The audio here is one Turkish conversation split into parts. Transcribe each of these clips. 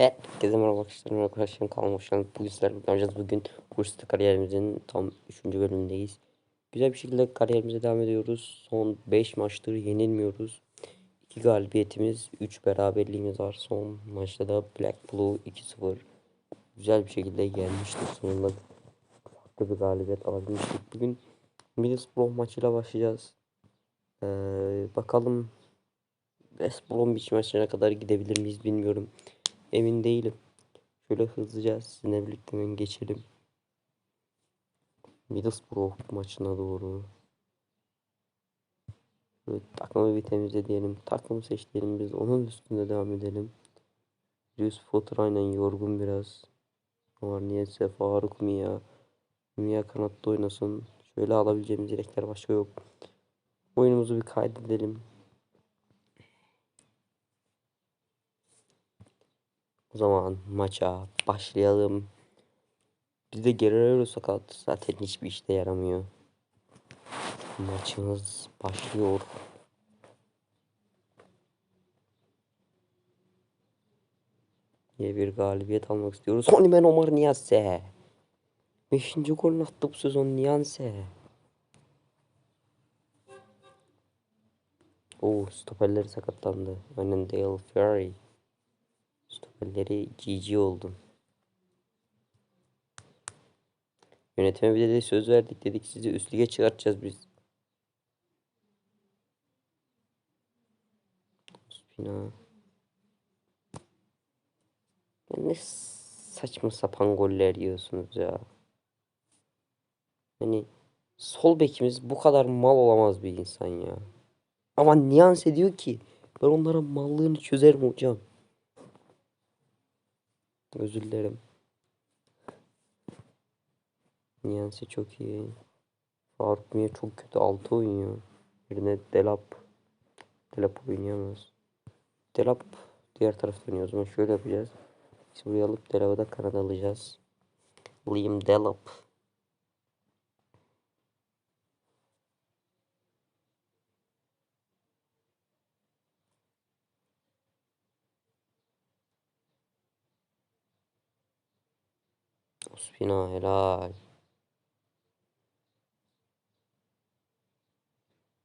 Herkese merhaba arkadaşlar. Merhaba arkadaşlar. Kanalıma hoş geldiniz. Bugün sizlerle yapacağız. Bugün Kurs'ta kariyerimizin tam 3. bölümündeyiz. Güzel bir şekilde kariyerimize devam ediyoruz. Son 5 maçtır yenilmiyoruz. 2 galibiyetimiz, 3 beraberliğimiz var. Son maçta da Black Blue 2-0. Güzel bir şekilde yenmiştik. Sonunda farklı bir galibiyet alabilmiştik. Bugün Middlesbrough maçıyla başlayacağız. Ee, bakalım West Bromwich maçına kadar gidebilir miyiz bilmiyorum. Emin değilim. Şöyle hızlıca sizinle birlikte hemen geçelim. Middlesbrough maçına doğru. Böyle takımı bir temizle diyelim. Takımı seç diyelim biz. Onun üstünde devam edelim. Yusuf Potter aynen yorgun biraz. Var niyeyse Faruk Mia. Mia kanatta oynasın. Şöyle alabileceğimiz yelekler başka yok. Oyunumuzu bir kaydedelim. O zaman maça başlayalım. Bizde Guerrero sakat. Zaten hiçbir işte yaramıyor. Maçımız başlıyor. Yine bir galibiyet almak istiyoruz. Honimen Omar Niyasse. Beşinci golünü attı bu sezon Niyanse. Oo stoperleri sakatlandı. Aynen Dale Ferry. Stoperleri GG oldu. Yönetime bir de söz verdik dedik sizi üst lige çıkartacağız biz. Spina. Ne saçma sapan goller yiyorsunuz ya. Yani sol bekimiz bu kadar mal olamaz bir insan ya. Ama Niyanse diyor ki ben onların mallığını çözerim hocam. Özür dilerim. Niyanse çok iyi. Faruk Mia çok kötü altı oynuyor. Yerine Delap. Delap oynayamaz. Delap diğer tarafta oynuyor. O zaman şöyle yapacağız. Biz buraya alıp Delap'ı da kanada alacağız. Liam Delap. Ospina helal.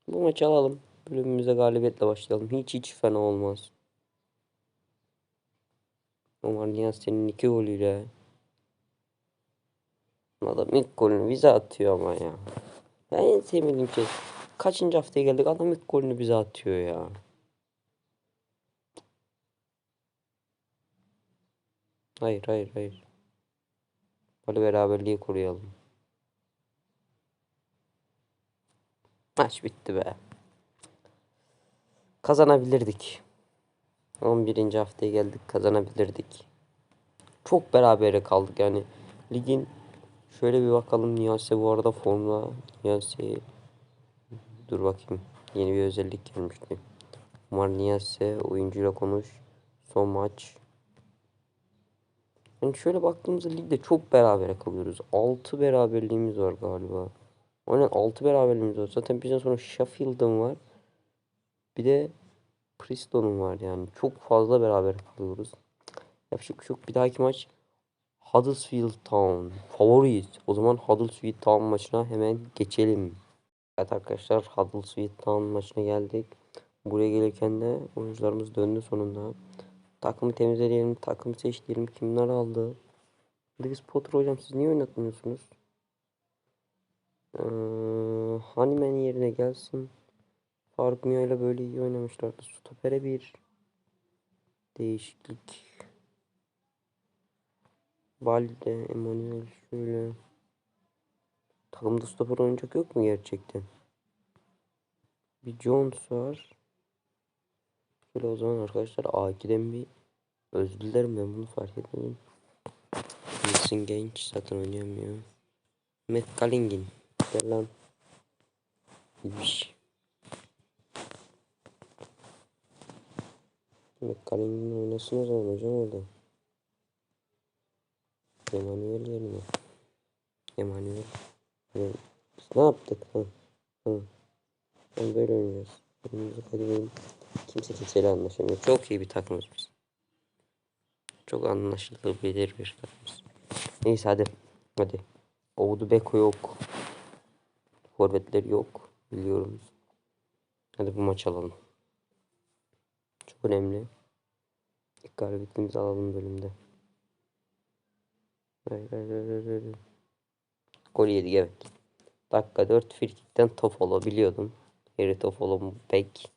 Bu maçı alalım. Bölümümüze galibiyetle başlayalım. Hiç hiç fena olmaz. Omar Niyaz senin iki golüyle. Adam ilk golünü bize atıyor ama ya. Ben en sevmediğim şey. Kaçıncı haftaya geldik adam ilk golünü bize atıyor ya. Hayır hayır hayır. Böyle beraberliği koruyalım. Maç bitti be. Kazanabilirdik. 11. haftaya geldik kazanabilirdik. Çok berabere kaldık yani. Ligin şöyle bir bakalım Niyase bu arada formda. Niyase dur bakayım. Yeni bir özellik gelmişti. Umar Niyase oyuncuyla konuş. Son maç. Yani şöyle baktığımızda ligde çok berabere kalıyoruz. 6 beraberliğimiz var galiba. Aynen 6 beraberliğimiz var. Zaten bizden sonra Sheffield'ın var. Bir de Preston'un var yani. Çok fazla beraber kalıyoruz. Yapacak bir şey. Bir dahaki maç Huddersfield Town. Favoriyiz. O zaman Huddersfield Town maçına hemen geçelim. Evet arkadaşlar Huddersfield Town maçına geldik. Buraya gelirken de oyuncularımız döndü sonunda. Takımı temizleyelim, takımı seçtirelim. Kimler aldı? Lewis Potter hocam siz niye oynatmıyorsunuz? Ee, Hanimen yerine gelsin. Faruk Mia ile böyle iyi oynamışlardı. Stopere bir değişiklik. Balde, Emanuel şöyle. Takımda stoper oynayacak yok mu gerçekten? Bir Jones var. Şöyle o zaman arkadaşlar A2'den bir özür dilerim ben bunu fark etmedim. Wilson genç zaten oynayamıyor. Matt Callingin. Gel lan. İyiymiş. Matt Callingin oynasın o zaman hocam orada. Emanuel yerine. Emanuel. Yani ne yaptık? Ha. Ha. Ben böyle oynayacağız. Önümüzü kaydedelim. Kimse kimseyle anlaşamıyor. Çok iyi bir takımız biz. Çok anlaşılabilir bir takımız. Neyse hadi. Hadi. Oğdu Beko yok. Forvetler yok. Biliyorum. Hadi bu maç alalım. Çok önemli. İlk galibiyetimizi alalım bölümde. Gol yedik evet. Dakika 4 frikikten Tofolo biliyordum. Harry Tofolo pek.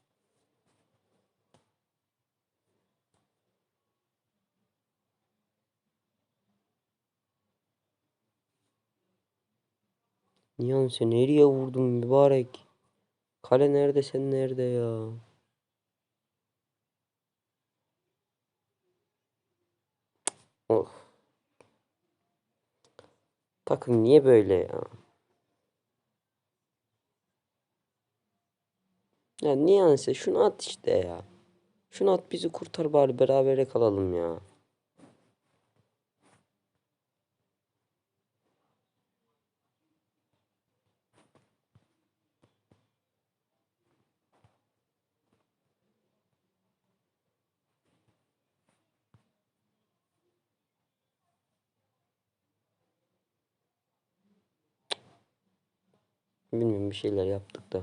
Nihan sen nereye vurdun mübarek? Kale nerede sen nerede ya? Of. Takım niye böyle ya? Ya Nihanse şunu at işte ya. Şunu at bizi kurtar bari berabere kalalım ya. Bilmiyorum bir şeyler yaptık da.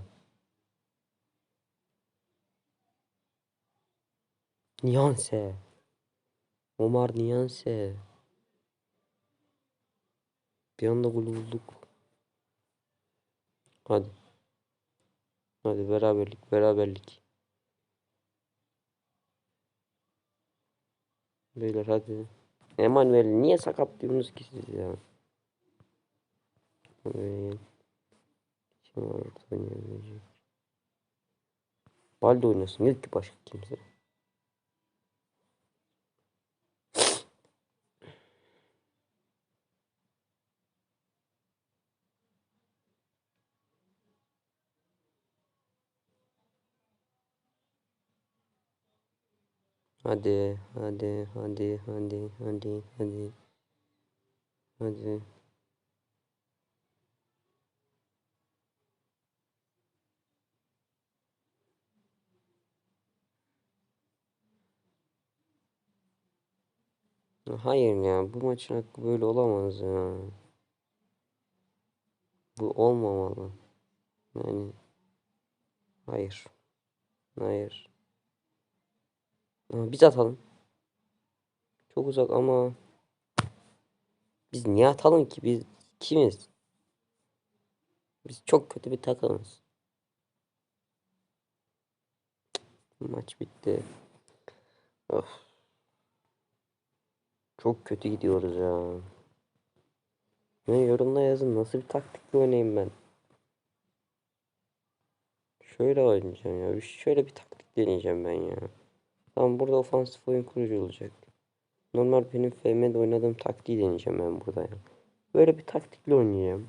Niyanse. Omar Niyanse. Bir anda gol bulduk. Hadi. Hadi beraberlik beraberlik. Beyler hadi. Emanuel niye sakatlıyorsunuz ki siz ya? Evet. Orada oynayabilecek? Oynasın. Yok ki başka kimse. Hadi, hadi, hadi, hadi, hadi, hadi. Hadi. Hayır ya bu maçın hakkı böyle olamaz ya. Bu olmamalı. Yani hayır. Hayır. Biz atalım. Çok uzak ama biz niye atalım ki? Biz kimiz? Biz çok kötü bir takımız. Maç bitti. Of. Çok kötü gidiyoruz ya. Ne yorumla yazın nasıl bir taktikle oynayayım ben. Şöyle oynayacağım ya. Şöyle bir taktik deneyeceğim ben ya. Tamam burada ofansif oyun kurucu olacak. Normal benim FM'de oynadığım taktiği deneyeceğim ben burada ya. Böyle bir taktikle oynayacağım.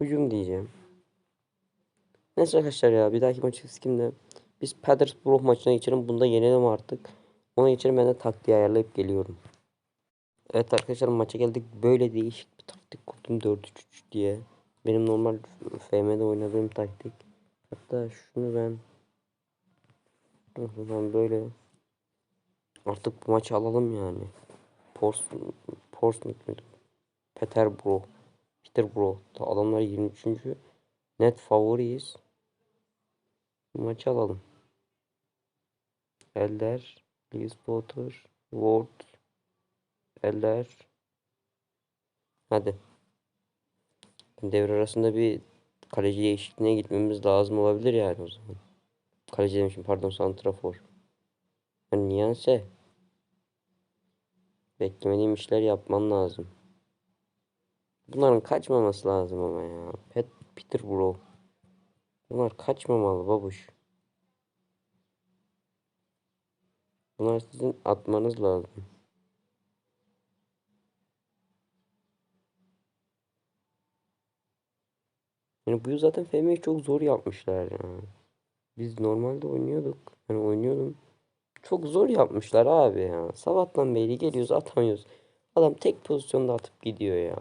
Hücum diyeceğim. Neyse arkadaşlar ya bir dahaki maçı kimde? Biz Petersburg maçına geçelim. Bunda yenelim artık. Ona geçelim ben de taktiği ayarlayıp geliyorum. Evet arkadaşlar maça geldik. Böyle değişik bir taktik kurdum 4-3-3 diye. Benim normal FM'de oynadığım taktik. Hatta şunu ben ben böyle artık bu maçı alalım yani. Pors Portsmouth muydu? Peterborough. Peterborough. Adamlar 23. Net favoriyiz. Bu maçı alalım. Elder, Lewis Potter, Ward, Eller. Hadi. Devre arasında bir kaleci değişikliğine gitmemiz lazım olabilir yani o zaman. Kaleci demişim pardon santrafor. Yani niyense beklemediğim işler yapman lazım. Bunların kaçmaması lazım ama ya. Pet Peter. Bunlar kaçmamalı babuş. Bunlar sizin atmanız lazım. Yani bu zaten FM'yi çok zor yapmışlar ya. Biz normalde oynuyorduk. Yani oynuyordum. Çok zor yapmışlar abi ya. Sabahtan beri geliyoruz atamıyoruz. Adam tek pozisyonda atıp gidiyor ya.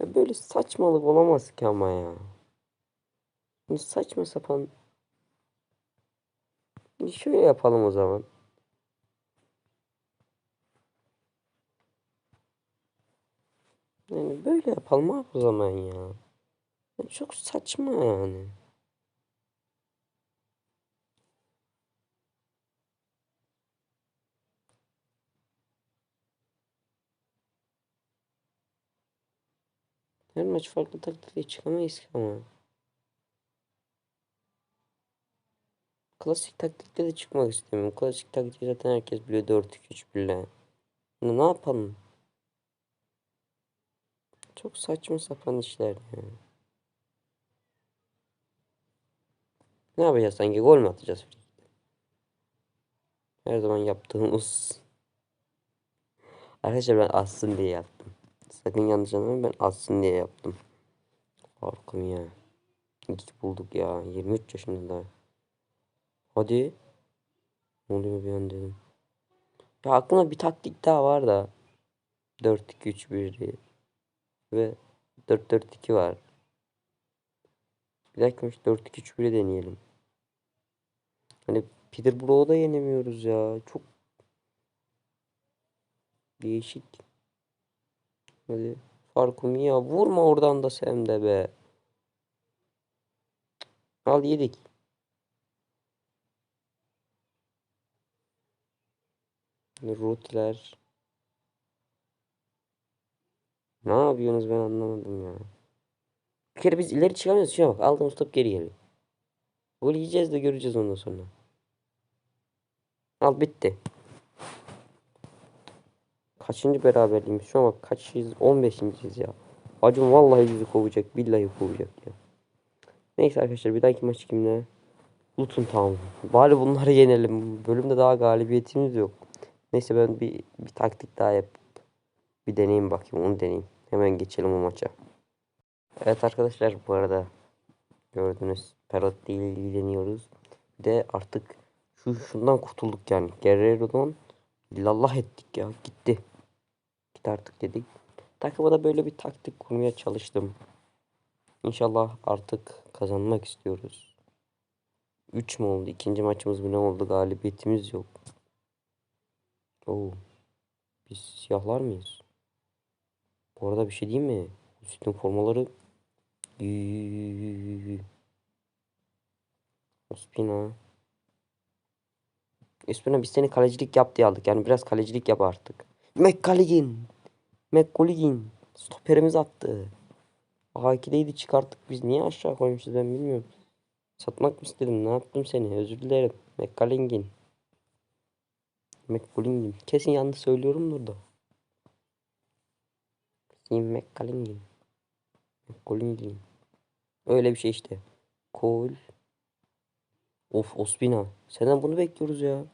ya böyle saçmalık olamaz ki ama ya. Yani saçma sapan. Şöyle yapalım o zaman. Yani böyle yapalım abi o zaman ya. Yani çok saçma yani. Her maç farklı taktikle çıkamayız ki ama. Klasik taktikle de çıkmak istemiyorum. Klasik taktik zaten herkes biliyor 4-2-3 bile. Ne, ne yapalım? Çok saçma sapan işler ya. Ne yapacağız sanki? Gol mü atacağız? Her zaman yaptığımız. Arkadaşlar ben assın diye yaptım. Sakın yanlış anlamayın ben assın diye yaptım. Farkım ya. Git bulduk ya. 23 yaşında daha. Hadi. Ne oluyor bir an dedim. Ya aklımda bir taktik daha var da. 4-2-3-1 diye. Ve 4-4-2 var. Bir dakika 4-2-3-1'i deneyelim. Hani Peterborough'u da yenemiyoruz ya. Çok değişik. Hadi. Farkım ya. Vurma oradan da sen de be. Al yedik. Rutler. Ne yapıyorsunuz ben anlamadım ya. Bir kere biz ileri çıkamıyoruz. Şuna bak aldığımız top geri geliyor. Gol yiyeceğiz de göreceğiz ondan sonra. Al bitti. Kaçıncı beraberliğimiz? Şuna bak kaçıyız? 15.yiz ya. Acun vallahi bizi kovacak. Billahi kovacak ya. Neyse arkadaşlar bir dahaki maç kimle? Luton Town. Bari bunları yenelim. Bölümde daha galibiyetimiz yok. Neyse ben bir, bir taktik daha yap. Bir deneyeyim bakayım onu deneyeyim. Hemen geçelim o maça. Evet arkadaşlar bu arada gördünüz Perotti ile ilgileniyoruz. Bir de artık şu şundan kurtulduk yani. Guerrero'dan illallah ettik ya gitti. Git artık dedik. Takıma da böyle bir taktik kurmaya çalıştım. İnşallah artık kazanmak istiyoruz. 3 mü oldu? İkinci maçımız mı ne oldu? Galibiyetimiz yok. Oo. Biz siyahlar mıyız? Bu arada bir şey diyeyim mi? Üstün formaları Yüüü. Ospina. Ospina biz seni kalecilik yap diye aldık. Yani biraz kalecilik yap artık. McCalligin. McColligin. Stoperimiz attı. A2'deydi çıkarttık biz. Niye aşağı koymuşuz ben bilmiyorum. Satmak mı istedim? Ne yaptım seni? Özür dilerim. McCallingin. McCollingin. Kesin yanlış söylüyorumdur da. Kesin McCallingin. McCollingin. Öyle bir şey işte. Kol. Of Ospina. Senden bunu bekliyoruz ya.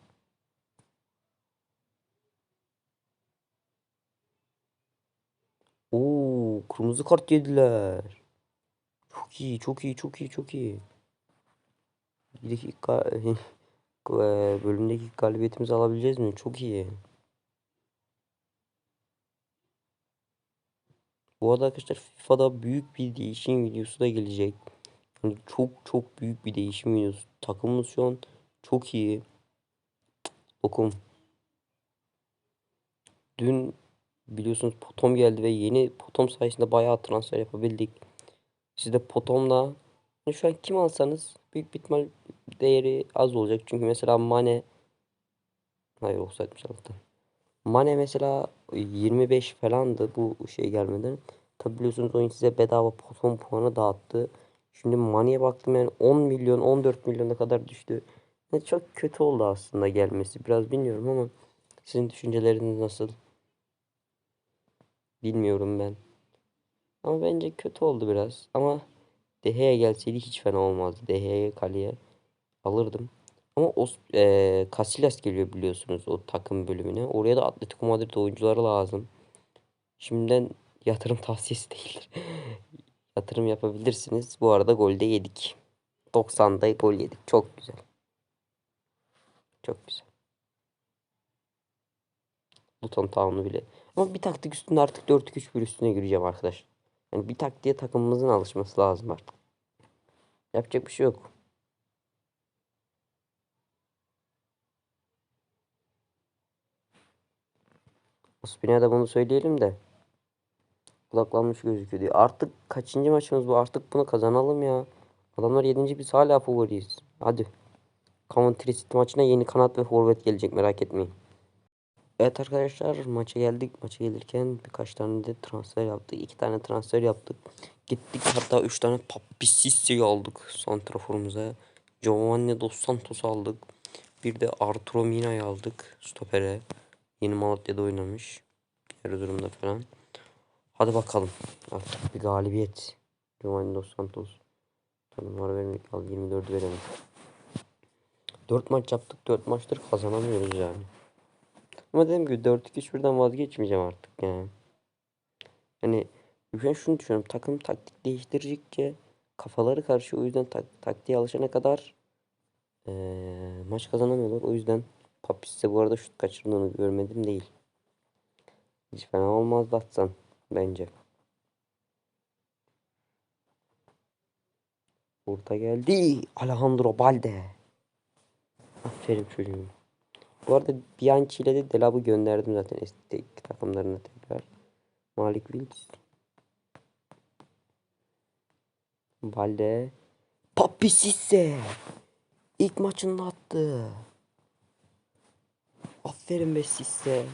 Oo, kırmızı kart yediler. Çok iyi, çok iyi, çok iyi, çok iyi. Bir dakika bölümdeki galibiyetimizi alabileceğiz mi? Çok iyi. Bu arada arkadaşlar FIFA'da büyük bir değişim videosu da gelecek. Yani çok çok büyük bir değişim videosu. Takımımız şu an çok iyi. Okum. Dün biliyorsunuz Potom geldi ve yeni Potom sayesinde bayağı transfer yapabildik. Siz de Potom'la yani şu an kim alsanız büyük bir ihtimal değeri az olacak. Çünkü mesela Mane hayır olsaymış alttan. Mane mesela 25 falandı bu şey gelmeden. Tabi biliyorsunuz oyun size bedava Potom puanı dağıttı. Şimdi Mane'ye baktım yani 10 milyon 14 milyona kadar düştü. Yani çok kötü oldu aslında gelmesi. Biraz bilmiyorum ama sizin düşünceleriniz nasıl? Bilmiyorum ben. Ama bence kötü oldu biraz. Ama De Gea gelseydi hiç fena olmazdı. De Gea'yı kaleye alırdım. Ama o e, Casillas geliyor biliyorsunuz o takım bölümüne. Oraya da Atletico Madrid oyuncuları lazım. Şimdiden yatırım tavsiyesi değildir. yatırım yapabilirsiniz. Bu arada golde yedik. 90'da gol yedik. Çok güzel. Çok güzel. Luton Town'u bile. Ama bir taktik üstünde artık 4-2-3-1 üstüne gireceğim arkadaş. Yani bir taktiğe takımımızın alışması lazım artık. Yapacak bir şey yok. Ospina'ya da bunu söyleyelim de. Odaklanmış gözüküyor diyor. Artık kaçıncı maçımız bu? Artık bunu kazanalım ya. Adamlar 7. biz hala favoriyiz. Hadi. Coventry City maçına yeni kanat ve forvet gelecek merak etmeyin. Evet arkadaşlar maça geldik. Maça gelirken birkaç tane de transfer yaptık. iki tane transfer yaptık. Gittik hatta üç tane Papi Sisse'yi aldık santraforumuza. Giovanni Dos Santos aldık. Bir de Arturo Mina'yı aldık stopere. Yeni Malatya'da oynamış. Erzurum'da falan. Hadi bakalım. Artık bir galibiyet. Giovanni Dos Santos. Tanımlar vermek al 24 verelim. 4 maç yaptık. 4 maçtır kazanamıyoruz yani. Ama dediğim gibi 4-2-3-1'den vazgeçmeyeceğim artık yani. Hani ben şunu düşünüyorum. Takım taktik değiştirecekçe kafaları karşı o yüzden tak taktiğe alışana kadar ee, maç kazanamıyorlar. O yüzden Papis'te bu arada şut kaçırdığını görmedim değil. Hiç fena olmaz Datsan bence. Orta geldi. Alejandro Balde. Aferin çocuğum. Bu arada Bianchi ile de Delab'ı gönderdim zaten eski takımlarına tekrar. Malik Wills. Balde. Papi Sisse. İlk maçında attı. en fait le mécissaire.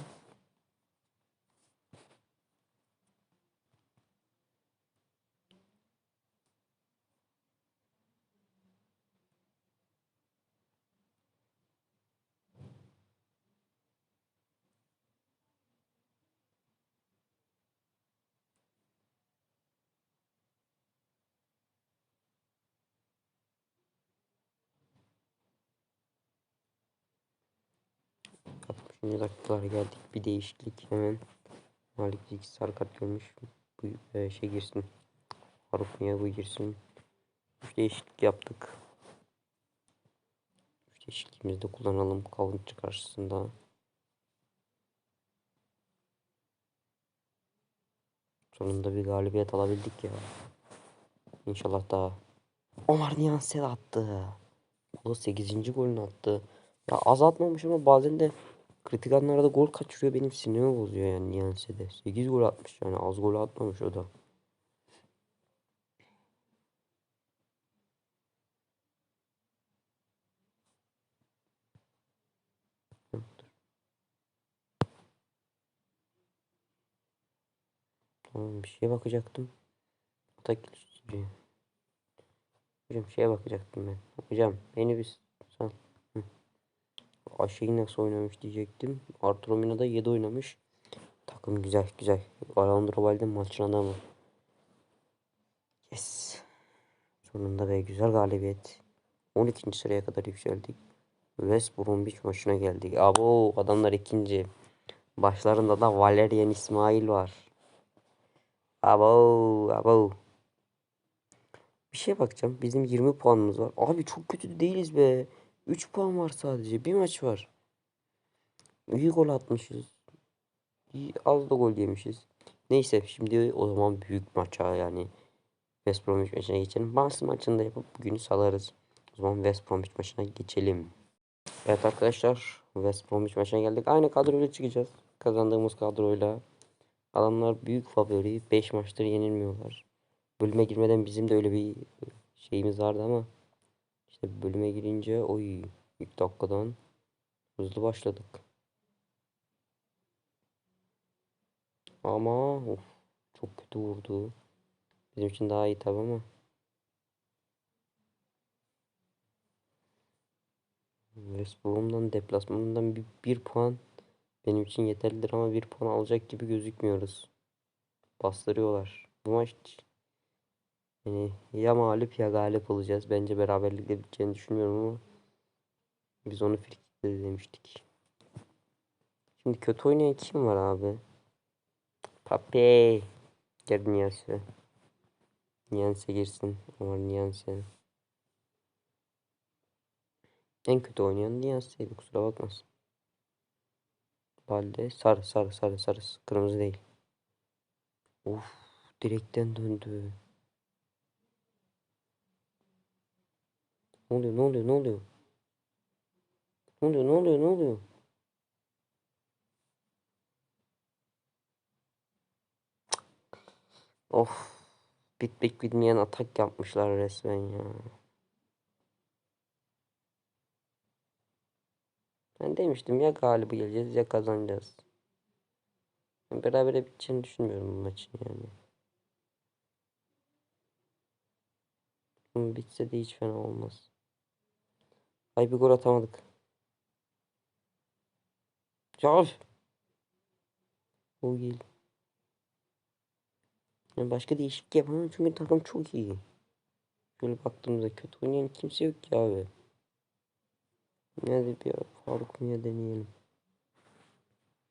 20 dakikalar geldik. Bir değişiklik hemen. Malik Zikisar kat görmüş. Bu e, şey girsin. Haruk bu girsin. 3 değişiklik yaptık. 3 değişikliğimizi de kullanalım. Kalınçı karşısında. Sonunda bir galibiyet alabildik ya. İnşallah daha. Omar Niyansel attı. O da 8. golünü attı. Ya az atmamış ama bazen de Kritik anlarda gol kaçırıyor benim sinirimi bozuyor yani Niyanse'de. 8 gol atmış yani az gol atmamış o da. Tamam bir şeye bakacaktım. Atak Hocam şeye bakacaktım ben. Hocam beni bir nasıl oynamış diyecektim. Arturo Mina da 7 oynamış. Takım güzel güzel. Alejandro Valde maçın adamı. Yes. Sonunda ve güzel galibiyet. 12. sıraya kadar yükseldik. West Bromwich maçına geldik. Abo adamlar ikinci. Başlarında da Valerian İsmail var. Abo abo. Bir şey bakacağım. Bizim 20 puanımız var. Abi çok kötü değiliz be. 3 puan var sadece. Bir maç var. İyi gol atmışız. İyi, az da gol yemişiz. Neyse şimdi o zaman büyük maça yani West Bromwich maçına geçelim. Barnes maçında yapıp bugünü salarız. O zaman West Bromwich maçına geçelim. Evet arkadaşlar West Bromwich maçına geldik. Aynı kadroyla çıkacağız. Kazandığımız kadroyla. Adamlar büyük favori. 5 maçtır yenilmiyorlar. Bölüme girmeden bizim de öyle bir şeyimiz vardı ama işte bölüme girince oy ilk dakikadan hızlı başladık. Ama of, çok kötü vurdu. Bizim için daha iyi tabi ama. West Brom'dan deplasmanından bir, bir puan benim için yeterlidir ama bir puan alacak gibi gözükmüyoruz. Bastırıyorlar. Bu maç yani ya mağlup ya galip olacağız. Bence beraberlikle biteceğini düşünmüyorum ama biz onu frikikte demiştik. Şimdi kötü oynayan kim var abi? Pape. Gel Niyanse. Niyanse girsin. Var Niyanse. En kötü oynayan Niyanse'ydi kusura bakmasın. Balde sarı sarı sarı sarı kırmızı değil. Of direkten döndü. Ne oluyor? Ne oluyor? Ne oluyor? Ne oluyor? Ne oluyor? Ne oluyor? Of. Bitmek bilmeyen atak yapmışlar resmen ya. Ben demiştim ya galibi geleceğiz ya kazanacağız. Ben berabere biteceğini düşünmüyorum bu maçın yani. Ama bitse de hiç fena olmaz. Ay bir gol atamadık. Ya. O değil. Yani başka değişiklik yapamam çünkü takım çok iyi. Şöyle baktığımızda kötü oynayan kimse yok ki abi. Nerede bir Faruk Mia deneyelim.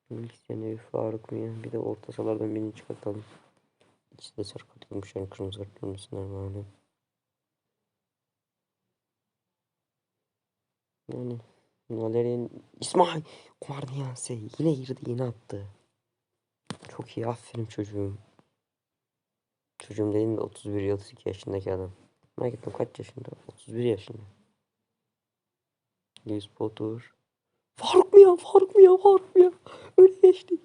İlk sene bir Faruk Mia bir de orta sahalardan birini çıkartalım. İkisi de sarı kart görmüş yani kırmızı kart görmüşsünler yani. Yani Naler'in İsmail Omar Niyanse yine girdi yine attı. Çok iyi aferin çocuğum. Çocuğum dediğim de 31 ya 32 yaşındaki adam. Merak ettim kaç yaşında? 31 yaşında. Lewis Potter. Faruk mu ya? Faruk mu ya? Faruk mu ya? Öne geçtik.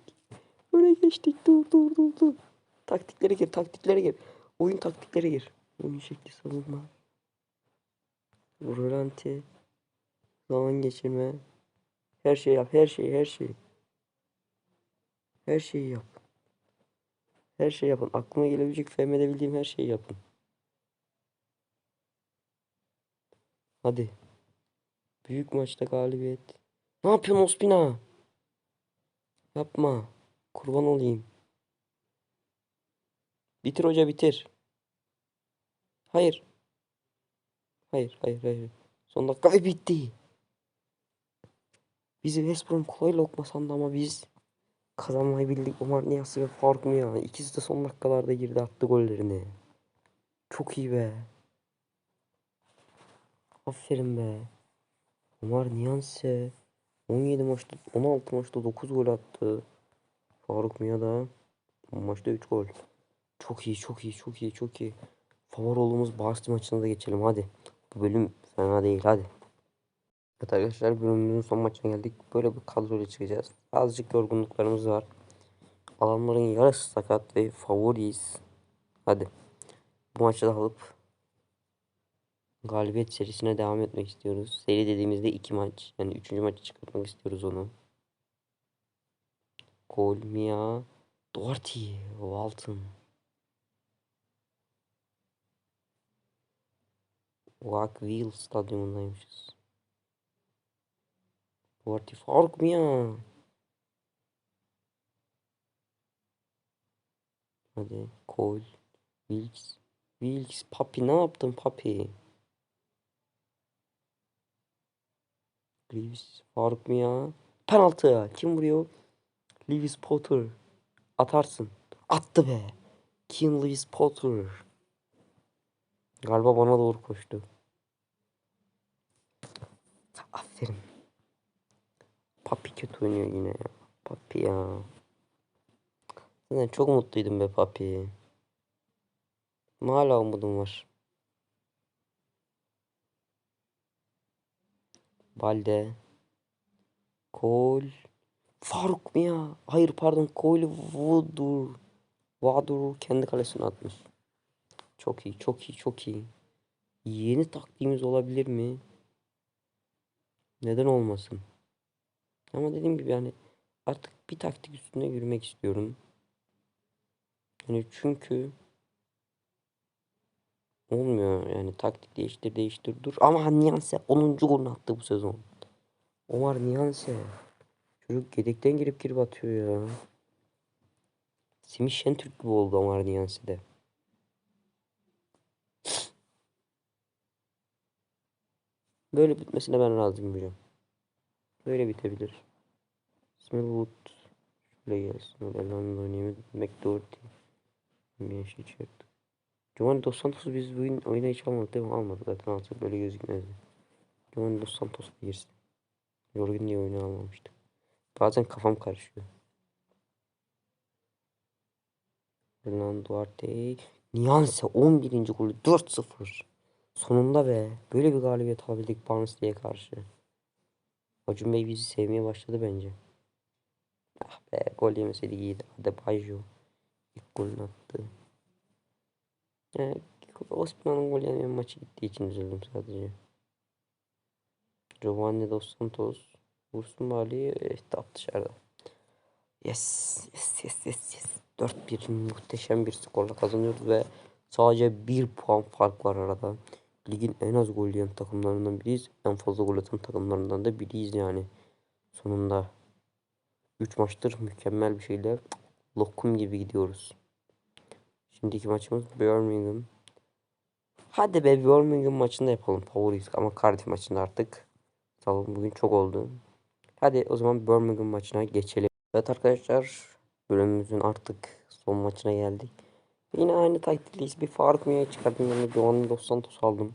Öne geçtik. Dur dur dur dur. Taktiklere gir. Taktiklere gir. Oyun taktiklere gir. Oyun şekli savunma. Rölanti. Zaman geçirme. Her şey yap. Her şey. Her şey. Her şeyi yap. Her şey yapın. Aklıma gelebilecek fehmedebildiğim her şeyi yapın. Hadi. Büyük maçta galibiyet. Ne yapıyorsun Ospina? Yapma. Kurban olayım. Bitir hoca bitir. Hayır. Hayır hayır hayır. Son dakika bitti. Bizi West Brom kolay lokma sandı ama biz kazanmayı bildik. Omar Niyası ve Faruk Mia. İkisi de son dakikalarda girdi attı gollerini. Çok iyi be. Aferin be. Omar Niyanse 17 maçta 16 maçta 9 gol attı. Faruk Mia da maçta 3 gol. Çok iyi çok iyi çok iyi çok iyi. Favori olduğumuz Barcelona maçına da geçelim hadi. Bu bölüm fena değil hadi. Evet arkadaşlar bölümümüzün son maçına geldik. Böyle bir kadroyla çıkacağız. Azıcık yorgunluklarımız var. Alanların yarısı sakat ve favoriyiz. Hadi. Bu maçı da alıp galibiyet serisine devam etmek istiyoruz. Seri dediğimizde iki maç. Yani üçüncü maçı çıkartmak istiyoruz onu. Gol, Mia, Doherty, Walton. Rockville stadyumundaymışız. Doherty, Faruk Mia. Hadi, Cole, Wilkes. Wilkes, Papi ne yaptın Papi? Lewis Faruk mu ya? Penaltı. Kim vuruyor? Lewis Potter. Atarsın. Attı be. Kim Lewis Potter. Galiba bana doğru koştu. Aferin. Papi kötü oynuyor yine ya. Papi ya. Zaten çok mutluydum be Papi. Ama hala umudum var. Balde. Kol. Faruk mu ya? Hayır pardon. Kol Vudur. Vadur kendi kalesine atmış. Çok iyi, çok iyi, çok iyi. Yeni taktiğimiz olabilir mi? Neden olmasın? Ama dediğim gibi yani artık bir taktik üstüne yürümek istiyorum. Yani çünkü olmuyor yani taktik değiştir değiştir dur. Ama Niyanse 10. golünü attı bu sezon. Omar Niyanse. Çocuk yedekten girip girip atıyor ya. Semih Şentürk gibi oldu Omar Niyanse de. Böyle bitmesine ben razıyım hocam. Böyle bitebilir. Smallwood şöyle gelsin. Orlando'nun oynayayım. McDoherty. Bir şey çıktı. Giovanni Dos Santos biz bugün oyuna hiç almadık değil mi? Almadık zaten alsak böyle gözükmezdi. Giovanni Dos Santos da girsin. Yorgun diye oyunu almamıştık. Bazen kafam karışıyor. Fernando Duarte. Nianse 11. golü 4-0. Sonunda be. Böyle bir galibiyet alabildik Barnsley'e karşı. Acun Bey bizi sevmeye başladı bence. Ah be gol yemeseydi iyiydi. Adebayo ilk golünü attı. Yani Osman'ın gol yemeyen maçı gittiği için üzüldüm sadece. Giovanni Dos Santos vursun bari eh, top dışarıda. Yes, yes, yes, yes, yes. 4-1 muhteşem bir skorla kazanıyoruz ve sadece 1 puan fark var arada. Ligin en az gol yiyen takımlarından biriyiz. En fazla gol atan takımlarından da biriyiz yani. Sonunda 3 maçtır mükemmel bir şeyler. Lokum gibi gidiyoruz. Şimdiki maçımız Birmingham. Hadi be Birmingham maçında yapalım. Favoriyiz ama Cardiff maçında artık. Tamam bugün çok oldu. Hadi o zaman Birmingham maçına geçelim. Evet arkadaşlar bölümümüzün artık son maçına geldik. Yine aynı taktikliyiz. Bir Faruk Mia'yı çıkardım. Yani Giovanni Dos Santos aldım.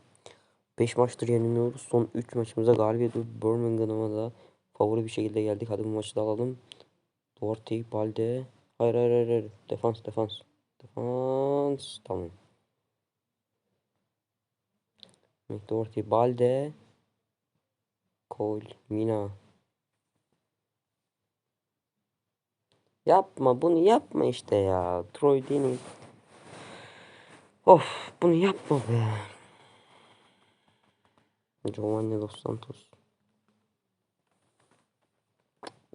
5 maçtır yeniliyoruz. Son 3 maçımıza galibiyet Birmingham'a da favori bir şekilde geldik. Hadi bu maçı da alalım. Duarte, Balde. Hayır hayır hayır. hayır. Defans defans. Defans. Tamam. Duarte, Balde. Kol, Mina. Yapma bunu yapma işte ya. Troy Dini. Of bunu yapma be. Giovanni Dos Santos.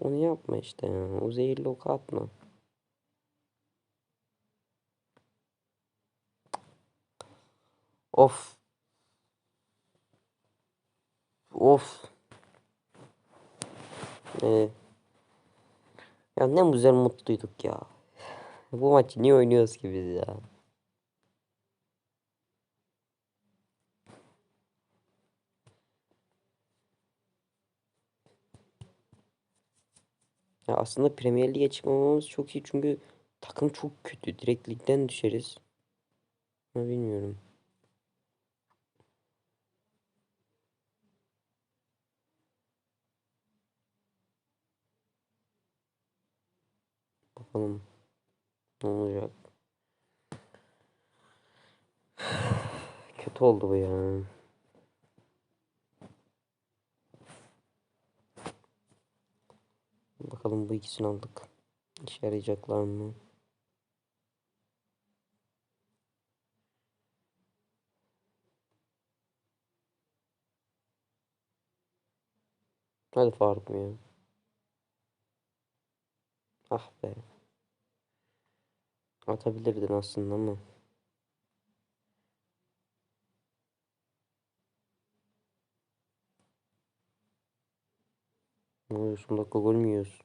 Onu yapma işte ya. O zehirli oku atma. Of. Of. Ee, ya ne güzel mutluyduk ya. Bu maçı niye oynuyoruz ki biz ya? Ya aslında Premier Lig'e çıkmamamız çok iyi çünkü takım çok kötü. Direkt ligden düşeriz. Ama bilmiyorum. Bakalım ne olacak. Kötü oldu bu ya. Bakalım bu ikisini aldık. İşe yarayacaklar mı? Hadi Faruk ya? Ah be. Atabilirdin aslında ama. Ne oluyor? Son dakika gol mü yiyoruz?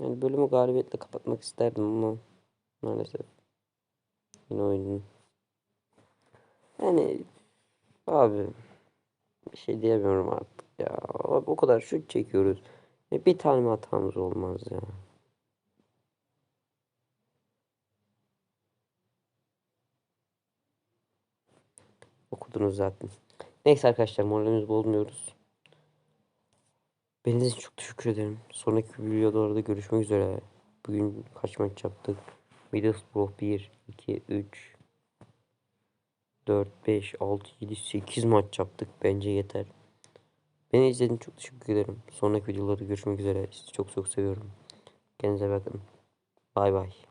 Yani bölümü galibiyetle kapatmak isterdim ama maalesef yine oynadım. Yani abi bir şey diyemiyorum artık ya. O kadar şut çekiyoruz. E, bir tane hatamız olmaz ya. Okudunuz zaten. Neyse arkadaşlar moralimizi bozmuyoruz. Benim için çok teşekkür ederim. Sonraki videolarda görüşmek üzere. Bugün kaç maç yaptık? Middlesbrough 1, 2, 3, 4, 5, 6, 7, 8 maç yaptık. Bence yeter. Beni izlediğiniz çok teşekkür ederim. Sonraki videolarda görüşmek üzere. Sizi çok çok seviyorum. Kendinize bakın. Bay bay.